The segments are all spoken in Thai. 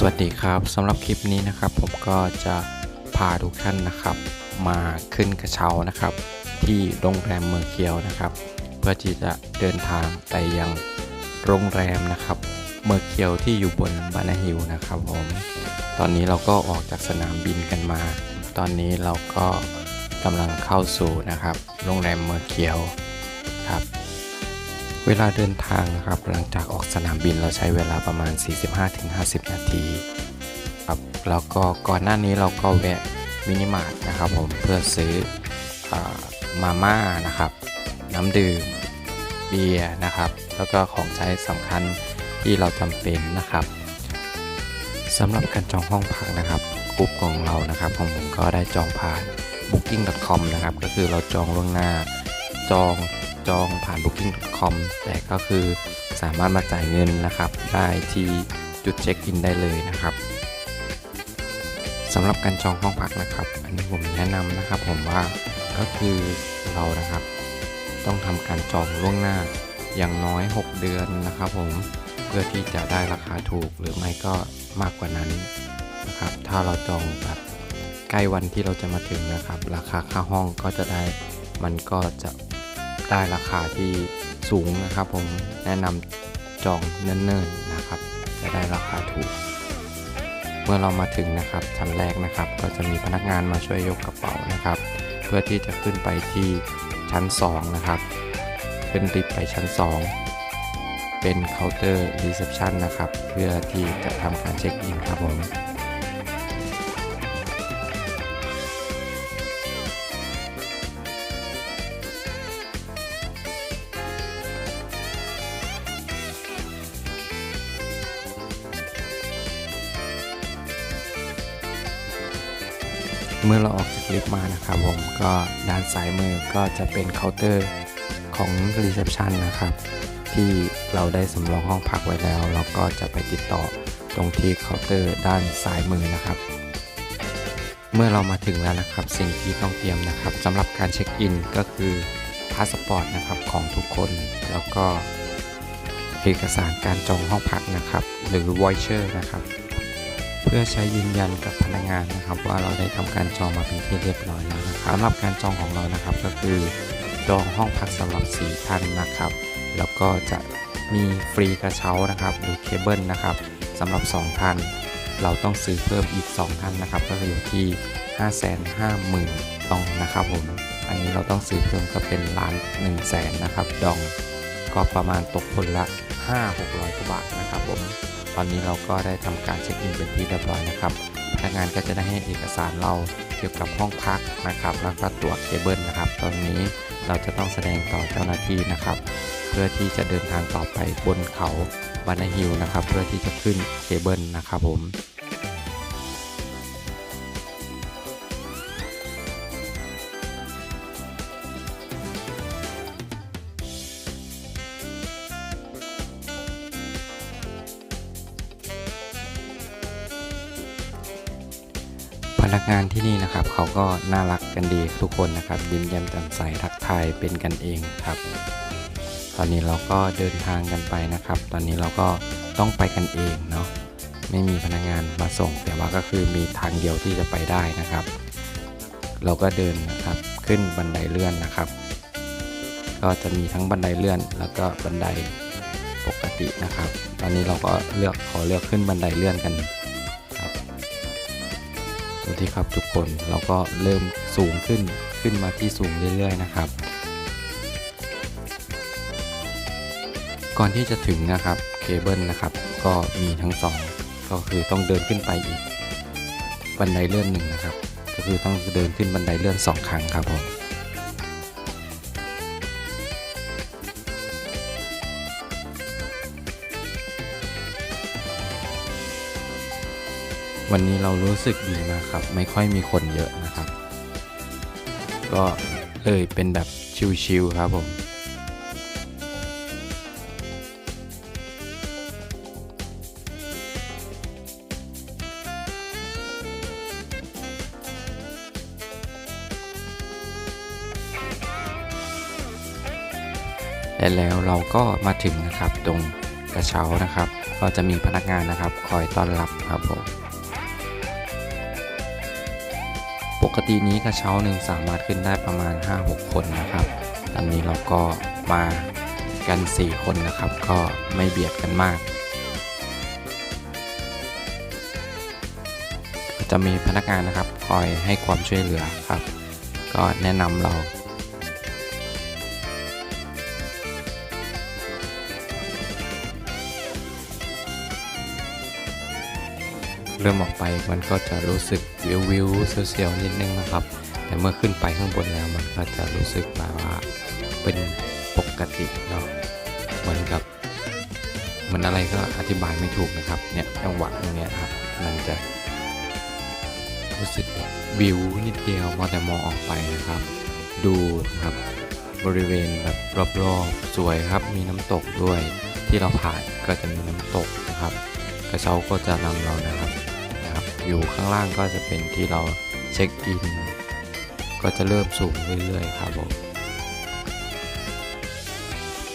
สวัสดีครับสำหรับคลิปนี้นะครับ ผมก็จะพาทุกท่านนะครับ มาขึ้นกระเช้านะครับ ที่โรงแรมเมืองเกียวนะครับ เพื่อที่จะเดินทางไปยังโรงแรมนะครับ เมืองเกียวที่อยู่บนบานาฮิลนะครับผมตอนนี้เราก็ออกจากสนามบินกันมา ตอนนี้เราก็กำลังเข้าสู่นะครับ โรงแรมเมืองเกียวครับ เวลาเดินทางนะครับหลังจากออกสนามบินเราใช้เวลาประมาณ 45-50 นาทีครับแล้วก็ก่อนหน้านี้เราก็แวะมินิมาร์ทนะครับผมเพื่อซื้ออมาม่านะครับ น้ำดื่มเบียร์นะครับ แล้วก็ของใช้สำคัญที่เราจำเป็นนะครับสำหรับการจองห้องพักนะครับกลุ่มของเรานะครับของผมก็ได้จองผ่าน booking.com นะครับ ก็คือเราจองล่วงหน้าจอง จองผ่าน booking.com แต่ก็คือสามารถมาจ่ายเงินนะครับ ได้ที่จุดเช็คอินได้เลยนะครับสำหรับการจองห้องพักนะครับ อันนี้ผมแนะนำนะครับ ผมว่าก็คือเรานะครับ ต้องทำการจองล่วงหน้าอย่างน้อย 6 เดือนนะครับ ผมเพื่อที่จะได้ราคาถูกหรือไม่ก็มากกว่านั้นนะครับ ถ้าเราจองแบบใกล้วันที่เราจะมาถึงนะครับ ราคาค่าห้องก็จะได้มันก็จะ ได้ราคาที่สูงนะครับผมแนะนำจองเนิ่นๆนะครับ จะได้ราคาถูก เมื่อเรามาถึงนะครับชั้นแรกนะครับ ก็จะมีพนักงานมาช่วยยกกระเป๋านะครับ เพื่อที่จะขึ้นไปที่ชั้น 2 นะครับขึ้นลิฟต์ไปชั้น 2 เป็นเคาน์เตอร์รีเซพชันนะครับ เพื่อที่จะทำการเช็คอินครับผม เมื่อเราออกจากลิฟต์มานะครับผมก็ด้านซ้ายมือก็จะเป็นเคาน์เตอร์ของรีเซพชันนะครับ ที่เราได้สำรองห้องพักไว้แล้ว เราก็จะไปติดต่อตรงที่เคาน์เตอร์ด้านซ้ายมือนะครับ เมื่อเรามาถึงแล้วนะครับ สิ่งที่ต้องเตรียมนะครับสำหรับการเช็คอินก็คือพาสปอร์ตนะครับของทุกคนแล้วก็เอกสารการจองห้องพักนะครับ หรือ voucher นะครับ เพื่อใช้ยืนยันกับพนักงานนะครับว่าเราได้ทำการจองมาเป็นที่เรียบร้อยแล้วนะครับสำหรับการจองของเรานะครับก็คือจองห้องพักสำหรับ4ท่านนะครับ แล้วก็จะมีฟรีกระเช้านะครับหรือเคเบิลนะครับสำหรับ 2 ท่าน เราต้องซื้อเพิ่มอีก 2 ท่านนะครับ ก็คืออยู่ที่ 550,000 ดองนะครับผม อันนี้เราต้องซื้อเพิ่มก็เป็นล้าน1 0 0 0 0แสนนะครับ ดอง ก็ประมาณตกคนละ 5-600กว่าบาทนะครับผม ตอนนี้เราก็ได้ทำการเช็คอินเป็นที่เรียบร้อยนะครับ พนักงานก็จะได้ให้เอกสารเราเกี่ยวกับห้องพักนะครับ แล้วก็ตั๋วเคเบิลนะครับ ตอนนี้เราจะต้องแสดงต่อเจ้าหน้าที่นะครับ เพื่อที่จะเดินทางต่อไปบนเขาบานาฮิลนะครับ เพื่อที่จะขึ้นเคเบิลนะครับผม งานที่นี่นะครับเขาก็น่ารักกันดีทุกคนนะครับ ยิ้มแย้มแจ่มใสทักทายเป็นกันเองครับ ตอนนี้เราก็เดินทางกันไปนะครับ ตอนนี้เราก็ต้องไปกันเองเนาะไม่มีพนักงานมาส่ง แต่ว่าก็คือมีทางเดียวที่จะไปได้นะครับ เราก็เดินนะครับขึ้นบันไดเลื่อนนะครับ ก็จะมีทั้งบันไดเลื่อน แล้วก็บันไดปกตินะครับ ตอนนี้เราก็เลือกขอเลือกขึ้นบันไดเลื่อนกัน ดูที่ครับทุกคนเราก็เริ่มสูงขึ้นขึ้นมาที่สูงเรื่อย ๆ นะครับ ก่อนที่จะถึงนะครับเคเบิลนะครับ ก็มีทั้งสองก็คือต้องเดินขึ้นไปอีก บันไดเลื่อนหนึ่งนะครับ ก็คือต้องเดินขึ้นบันไดเลื่อนสองครั้งครับผม วันนี้เรารู้สึกดีมากครับ ไม่ค่อยมีคนเยอะนะครับ ก็เลยเป็นแบบชิลๆครับผมและแล้วเราก็มาถึงนะครับตรงกระเช้านะครับ ก็จะมีพนักงานนะครับ คอยต้อนรับครับผม กตินี้กระเช้าหนึ่งสามารถขึ้นได้ประมาณ 5-6 คนนะครับ ตอนนี้เราก็มากัน 4 คนนะครับ ก็ไม่เบียดกันมาก จะมีพนักงานนะครับ คอยให้ความช่วยเหลือครับ ก็แนะนำเรา ริ่มออกไปมันก็จะรู้สึกวิววิวเสียวๆนิดนึงนะครับ แต่เมื่อขึ้นไปข้างบนแล้วมันก็จะรู้สึกแบบว่าเป็นปกติเนาะเหมือนกับเหมือนอะไรก็อธิบายไม่ถูกนะครับเนี่ยจังหวะตรงเนี้ยครับมันจะรู้สึกวิวนิดเดียวมอแต่มองออกไปนะครับ ดูครับบริเวณแบบรอบๆสวยครับ มีน้ำตกด้วยที่เราผ่านก็จะมีน้ำตกนะครับ กระเช้าก็จะนำเรานะครับ อยู่ข้างล่างก็จะเป็นที่เราเช็คอิน ก็จะเริ่มสูงเรื่อยๆครับผม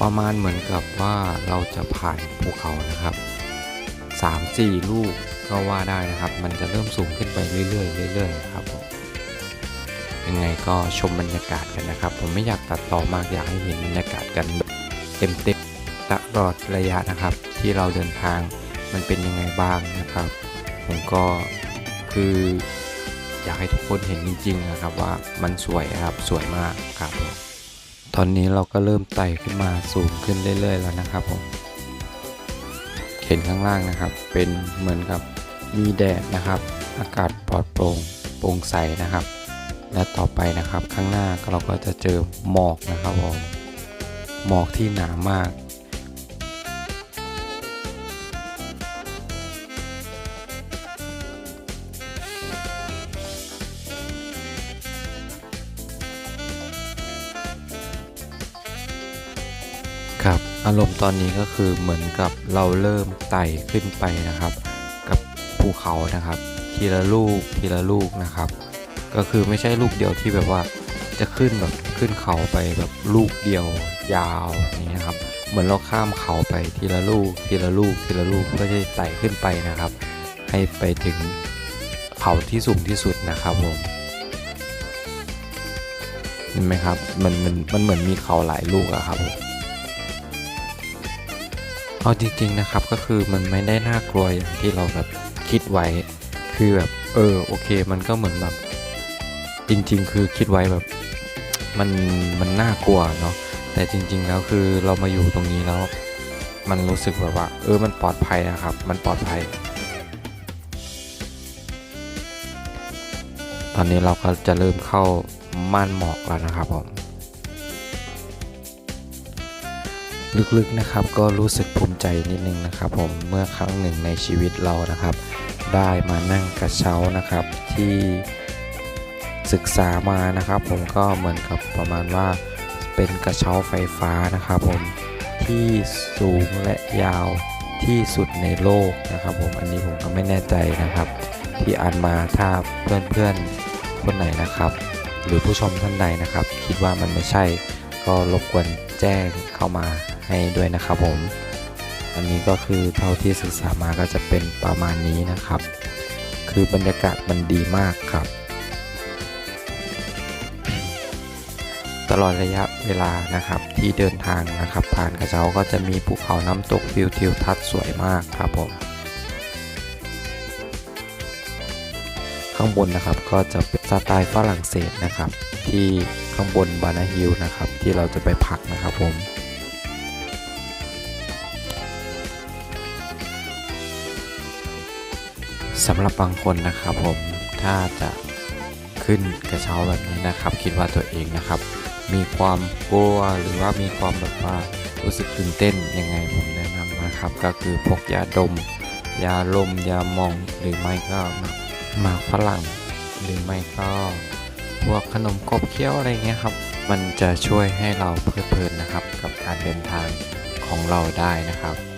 ประมาณเหมือนกับว่าเราจะผ่านภูเขานะครับ 3-4 ลูกก็ว่าได้นะครับ มันจะเริ่มสูงขึ้นไปเรื่อยๆเรื่อยๆครับผมยังไงก็ชมบรรยากาศกันนะครับ ผมไม่อยากตัดต่อมากอยากให้เห็นบรรยากาศกันเต็มๆตลอดระยะนะครับ ที่เราเดินทางมันเป็นยังไงบ้างนะครับ ผมก็คืออยากให้ทุกคนเห็นจริงๆนะครับว่ามันสวยครับสวยมากครับผมตอนนี้เราก็เริ่มไต่ขึ้นมาสูงขึ้นเรื่อยๆแล้วนะครับผมเห็นข้างล่างนะครับเป็นเหมือนกับมีแดดนะครับ อากาศปลอดโปร่งโปร่งใสนะครับ และต่อไปนะครับข้างหน้าเราก็จะเจอหมอกนะครับผมหมอกที่หนามาก อารมณ์ตอนนี้ก็คือเหมือนกับเราเริ่มไต่ขึ้นไปนะครับ กับภูเขานะครับ ทีละลูกทีละลูกนะครับ ก็คือไม่ใช่ลูกเดียวที่แบบว่าจะขึ้นแบบขึ้นเขาไปแบบลูกเดียวยาวอย่างนี้นะครับ เหมือนเราข้ามเขาไปทีละลูก ทีละลูก ทีละลูกเพื่อที่จะไต่ขึ้นไปนะครับ ให้ไปถึงเขาที่สูงที่สุดนะครับผมเห็นไหมครับมันมันมันเหมือนมีเขาหลายลูกอะครับผม เอาจริง ๆนะครับก็คือมันไม่ได้น่ากลัวอย่างที่เราแบบคิดไว้ คือแบบเออโอเค มันก็เหมือนแบบ จริง ๆ คือคิดไว้แบบมันมันน่ากลัวเนาะแต่จริง ๆ แล้วคือเรามาอยู่ตรงนี้แล้ว มันรู้สึกแบบว่า เออมันปลอดภัยนะครับ มันปลอดภัย ตอนนี้เราก็จะเริ่มเข้าม่านหมอกแล้วนะครับผม ลึกๆนะครับก็รู้สึกภูมิใจนิดนึงนะครับผมเมื่อครั้งหนึ่งในชีวิตเรานะครับ ได้มานั่งกระเช้านะครับที่ศึกษามานะครับ ผมก็เหมือนกับประมาณว่าเป็นกระเช้าไฟฟ้านะครับ ผมที่สูงและยาวที่สุดในโลกนะครับ ผมอันนี้ผมก็ไม่แน่ใจนะครับ ที่อ่านมาถ้าเพื่อนๆคนไหนนะครับ หรือผู้ชมท่านใดนะครับ คิดว่ามันไม่ใช่ก็รบกวนแจ้งเข้ามา ให้ด้วยนะครับผม อันนี้ก็คือเท่าที่ศึกษามาก็จะเป็นประมาณนี้นะครับ คือบรรยากาศมันดีมากครับ ตลอดระยะเวลานะครับที่เดินทางนะครับ ผ่านกระเช้าก็จะมีภูเขาน้ำตกวิวทิวทัศน์สวยมากครับผมข้างบนนะครับก็จะเป็นสไตล์ฝรั่งเศสนะครับ ที่ข้างบนบานาฮิลนะครับ ที่เราจะไปพักนะครับผม สำหรับบางคนนะครับผมถ้าจะขึ้นกระเช้าแบบนี้นะครับ คิดว่าตัวเองนะครับ มีความกลัวหรือว่ามีความแบบว่ารู้สึกตื่นเต้นยังไงผมแนะนำนะครับ ก็คือพกยาดม ยาลมยามองหรือไม่ก็มาฝรั่ง หรือไม่ก็พวกขนมกบเคี้ยวอะไรเงี้ยครับ มันจะช่วยให้เราเพลิดเพลินนะครับ กับการเดินทางของเราได้นะครับ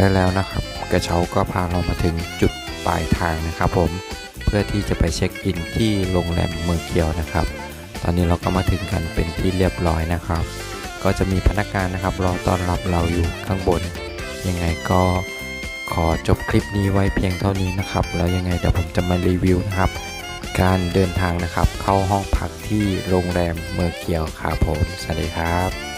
และแล้วนะครับ กระเช้าก็พาเรามาถึงจุดปลายทางนะครับผมเพื่อที่จะไปเช็คอินที่โรงแรมเมืองเกียวนะครับ ตอนนี้เราก็มาถึงกันเป็นที่เรียบร้อยนะครับ ก็จะมีพนักงานนะครับรอต้อนรับเราอยู่ข้างบน ยังไงก็ขอจบคลิปนี้ไว้เพียงเท่านี้นะครับ แล้วยังไงเดี๋ยวผมจะมารีวิวนะครับ การเดินทางนะครับเข้าห้องพักที่โรงแรมเมืองเกียวครับผมสวัสดีครับ